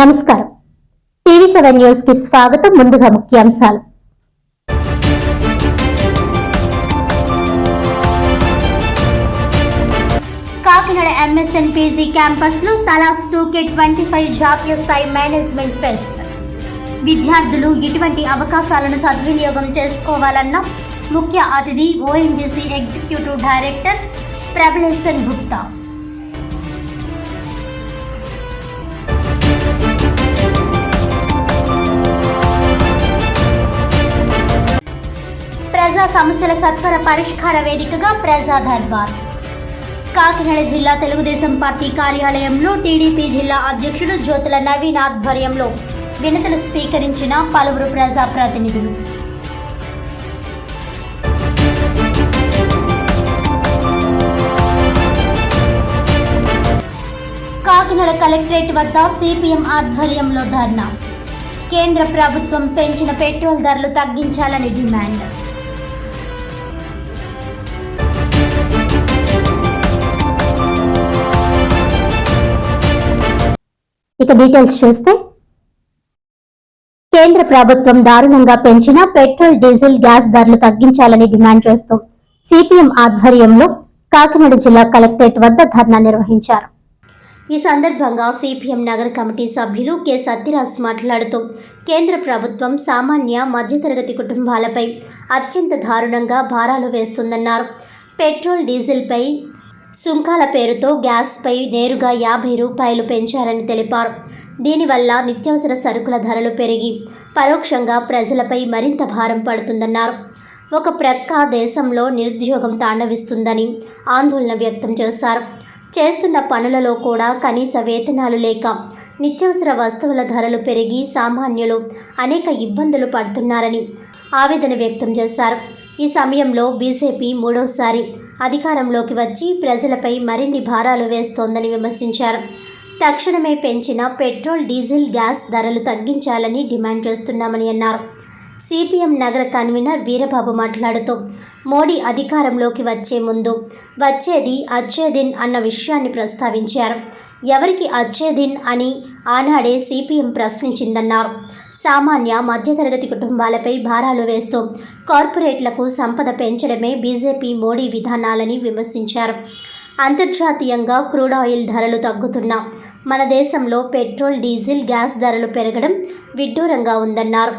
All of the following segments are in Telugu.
నమస్కారం. టీవీ సెవెన్ న్యూస్కి స్వాగతం ముందుగా ముఖ్యాంశాలు. కాకినాడ ఎంఎస్ఎన్ పీజీ క్యాంపస్లో తలాస్ టూ కే ట్వంటీ ఫైవ్ జాతీయ స్థాయి మేనేజ్మెంట్ ఫెస్ట్. విద్యార్థులు ఇటువంటి అవకాశాలను సద్వినియోగం చేసుకోవాలన్న ముఖ్య అతిథి ఓఎన్జీసీ ఎగ్జిక్యూటివ్ డైరెక్టర్ ప్రబలేసన్ గుప్తా. ప్రజా సమస్యల సత్వర పరిష్కార వేదికగా ప్రజా దర్బార్. కాకినాడ జిల్లా తెలుగుదేశం పార్టీ కార్యాలయంలో టీడీపీ జిల్లా అధ్యక్షుడు జ్యోతుల నవీన్ ఆధ్వర్యంలో వినతులు స్వీకరించిన పలువురు ప్రజాప్రతినిధులు కాకినాడ కలెక్టరేట్ వద్ద సిపిఎం ఆధ్వర్యంలో ధర్నా. కేంద్ర ప్రభుత్వం పెంచిన పెట్రోల్ ధరలు తగ్గించాలని డిమాండ్. ఇక డీటెయిల్స్ చూస్తే కేంద్ర ప్రభుత్వం దారుణంగా పెంచిన పెట్రోల్ డీజిల్ గ్యాస్ ధరలు తగ్గించాలని డిమాండ్ చేస్తూ సిపిఎం ఆధ్వర్యంలో కాకినాడ జిల్లా కలెక్టరేట్ వద్ద ధర్నా నిర్వహించారు. ఈ సందర్భంగా సిపిఎం నగర కమిటీ సభ్యులు కె. సత్యరాజ్ మాట్లాడుతూ కేంద్ర ప్రభుత్వం సామాన్య మధ్యతరగతి కుటుంబాలపై అత్యంత దారుణంగా భారాలు వేస్తుందన్నారు. పెట్రోల్ డీజిల్పై సుంకాల పేరుతో గ్యాస్పై నేరుగా యాభై రూపాయలు పెంచారని తెలిపారు. దీనివల్ల నిత్యావసర సరుకుల ధరలు పెరిగి పరోక్షంగా ప్రజలపై మరింత భారం పడుతుందన్నారు. ఒక ప్రక్క దేశంలో నిరుద్యోగం తాండవిస్తుందని ఆందోళన వ్యక్తం చేశారు. చేస్తున్న పనులలో కూడా కనీస వేతనాలు లేక నిత్యావసర వస్తువుల ధరలు పెరిగి సామాన్యులు అనేక ఇబ్బందులు పడుతున్నారని ఆవేదన వ్యక్తం చేశారు. ఈ సమయంలో బీజేపీ మూడోసారి అధికారంలోకి వచ్చి ప్రజలపై మరిన్ని భారాలు వేస్తోందని విమర్శించారు. తక్షణమే పెంచిన పెట్రోల్ డీజిల్ గ్యాస్ ధరలు తగ్గించాలని డిమాండ్ చేస్తున్నామని అన్నారు. సిపిఎం నగర కన్వీనర్ వీరబాబు మాట్లాడుతూ మోడీ అధికారంలోకి వచ్చే ముందు వచ్చేది అచ్చేదిన్ అన్న విషయాన్ని ప్రస్తావించారు. ఎవరికి అచ్చేదిన్ అని ఆనాడే సిపిఎం ప్రశ్నించిందన్నారు. సామాన్య మధ్యతరగతి కుటుంబాలపై భారాలు వేస్తూ కార్పొరేట్లకు సంపద పెంచడమే బీజేపీ మోడీ విధానాలని విమర్శించారు. అంతర్జాతీయంగా క్రూడ్ ఆయిల్ ధరలు తగ్గుతున్నా మన దేశంలో పెట్రోల్ డీజిల్ గ్యాస్ ధరలు పెరగడం విడ్డూరంగా ఉందన్నారు.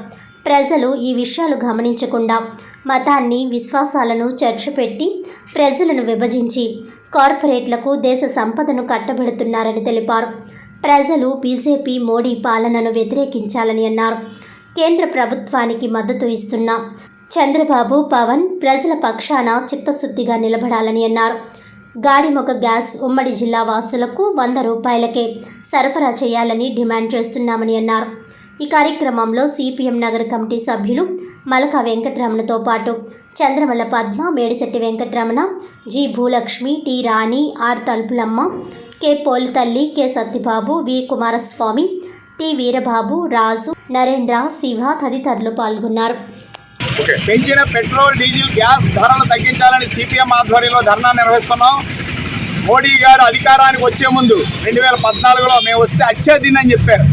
ప్రజలు ఈ విషయాలు గమనించకుండా మతాన్ని విశ్వాసాలను చర్చపెట్టి ప్రజలను విభజించి కార్పొరేట్లకు దేశ సంపదను కట్టబెడుతున్నారని తెలిపారు. ప్రజలు బీజేపీ మోడీ పాలనను వ్యతిరేకించాలని అన్నారు. కేంద్ర ప్రభుత్వానికి మద్దతు ఇస్తున్న చంద్రబాబు పవన్ ప్రజల పక్షాన చిత్తశుద్ధిగా నిలబడాలని అన్నారు. గాడిమొక గ్యాస్ ఉమ్మడి జిల్లా వాసులకు వంద రూపాయలకే సరఫరా చేయాలని డిమాండ్ చేస్తున్నామని అన్నారు. ఈ కార్యక్రమంలో సిపిఎం నగర కమిటీ సభ్యులు మలక వెంకటరమణతో పాటు Chandramalla Padma Medisetti Venkataramana G Bhulakshmi T Rani R Talupulamma K Polithalli K Satyababu V Kumaraswamy T Veerababu Raju Narendra Siva తదితరులు పాల్గొన్నారు. పెంచిన పెట్రోల్ డీజిల్ గ్యాస్ ధరలు తగ్గించాలని సిపిఎం ఆధ్వర్యంలో ధర్నా నిర్వహిస్తున్నాం. మోడీ గారు అధికారానికి వచ్చే ముందు రెండు వేల పద్నాలుగులో మేము వస్తే అచ్చేదిన్ అని చెప్పారు.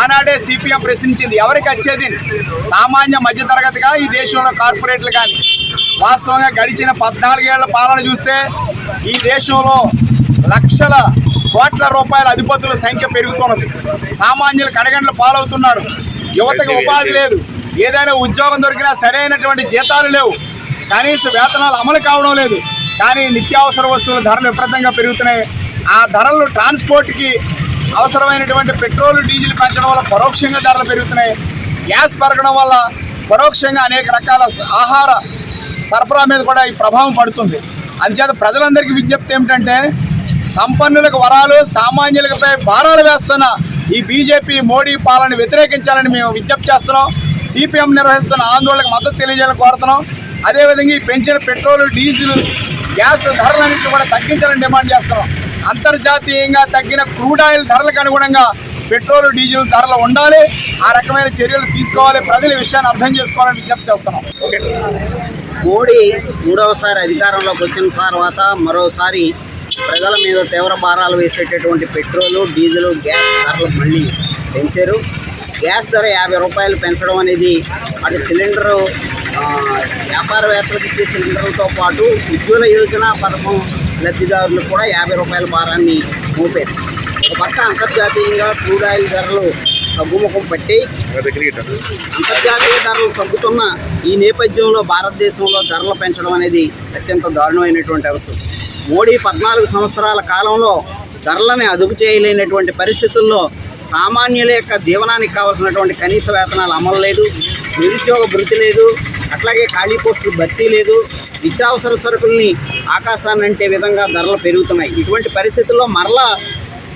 ఆనాడే సిపిఎం ప్రశ్నించింది ఎవరికి అచ్చేదిన్ సామాన్య మధ్యతరగతిగా ఈ దేశంలో కార్పొరేట్లు కానీ వాస్తవంగా గడిచిన పద్నాలుగేళ్ళ పాలన చూస్తే ఈ దేశంలో లక్షల కోట్ల రూపాయల అధిపతుల సంఖ్య పెరుగుతున్నది. సామాన్యులు కడగండ్లు పాలవుతున్నారు. యువతకు ఉపాధి లేదు. ఏదైనా ఉద్యోగం దొరికినా సరైనటువంటి జీతాలు లేవు. కనీస వేతనాలు అమలు కావడం లేదు. కానీ నిత్యావసర వస్తువుల ధరలు విపరీతంగా పెరుగుతున్నాయి. ఆ ధరలు ట్రాన్స్పోర్ట్కి అవసరమైనటువంటి పెట్రోల్ డీజిల్ పెంచడం వల్ల పరోక్షంగా ధరలు పెరుగుతున్నాయి. గ్యాస్ పెరగడం వల్ల పరోక్షంగా అనేక రకాల ఆహార సరఫరా మీద కూడా ఈ ప్రభావం పడుతుంది. అందుచేత ప్రజలందరికీ విజ్ఞప్తి ఏమిటంటే సంపన్నులకు వరాలు సామాన్యులపై భారాలు వేస్తున్న ఈ బీజేపీ మోడీ పాలన వ్యతిరేకించాలని మేము విజ్ఞప్తి చేస్తున్నాం. సిపిఎం నిర్వహిస్తున్న ఆందోళనకు మద్దతు తెలియజేయాలని కోరుతున్నాం. అదేవిధంగా ఈ పెంచిన పెట్రోల్ డీజిల్ గ్యాస్ ధరలన్నింటినీ కూడా తగ్గించాలని డిమాండ్ చేస్తున్నాం. అంతర్జాతీయంగా తగ్గిన క్రూడ్ ఆయిల్ ధరలకు అనుగుణంగా పెట్రోల్ డీజిల్ ధరలు ఉండాలి. ఆ రకమైన చర్యలు తీసుకోవాలి. ప్రజల విషయాన్ని అర్థం చేసుకోవాలని విజ్ఞప్తి చేస్తున్నాం. మోడీ మూడవసారి అధికారంలోకి వచ్చిన తర్వాత మరోసారి ప్రజల మీద తీవ్ర భారాలు వేసేటటువంటి పెట్రోలు డీజిల్ గ్యాస్ ధరలు మళ్ళీ పెంచారు. గ్యాస్ ధర యాభై రూపాయలు పెంచడం అనేది అటు సిలిండరు వ్యాపారవేత్తలకు ఇచ్చే సిలిండర్లతో పాటు ఉజ్వల యోజన పథకం లబ్ధిదారులకు కూడా యాభై రూపాయల భారాన్ని మోపేది ఒక పక్క అంతర్జాతీయంగా క్రూడ్ ఆయిల్ ధరలు తగ్గుముఖం పట్టి అంతర్జాతీయ ధరలు తగ్గుతున్న ఈ నేపథ్యంలో భారతదేశంలో ధరలు పెంచడం అనేది అత్యంత దారుణమైనటువంటి అవసరం. మోడీ పద్నాలుగు సంవత్సరాల కాలంలో ధరలని అదుపు చేయలేనటువంటి పరిస్థితుల్లో సామాన్యుల యొక్క జీవనానికి కావాల్సినటువంటి కనీస వేతనాలు అమలు లేదు నిరుద్యోగ భృతి లేదు అట్లాగే ఖాళీ పోస్టులు భర్తీ లేదు నిత్యావసర సరుకుల్ని ఆకాశాన్ని అంటే విధంగా ధరలు పెరుగుతున్నాయి. ఇటువంటి పరిస్థితుల్లో మరలా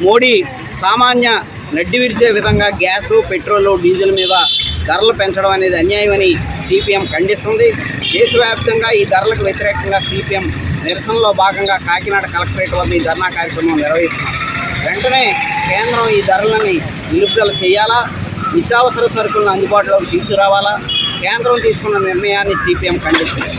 మోడీ సామాన్య నడ్డి విరిచే విధంగా గ్యాసు పెట్రోలు డీజిల్ మీద ధరలు పెంచడం అనేది అన్యాయమని సిపిఎం ఖండిస్తుంది. దేశవ్యాప్తంగా ఈ ధరలకు వ్యతిరేకంగా సిపిఎం నిరసనలో భాగంగా కాకినాడ కలెక్టరేట్ వద్ద ఈ ధర్నా కార్యక్రమం నిర్వహిస్తున్నాం. వెంటనే కేంద్రం ఈ ధరలని నిలుపుదల చేయాలా? నిత్యావసర సరుకులను అందుబాటులోకి తీసుకురావాలా? కేంద్రం తీసుకున్న నిర్ణయాన్ని సిపిఎం ఖండిస్తుంది.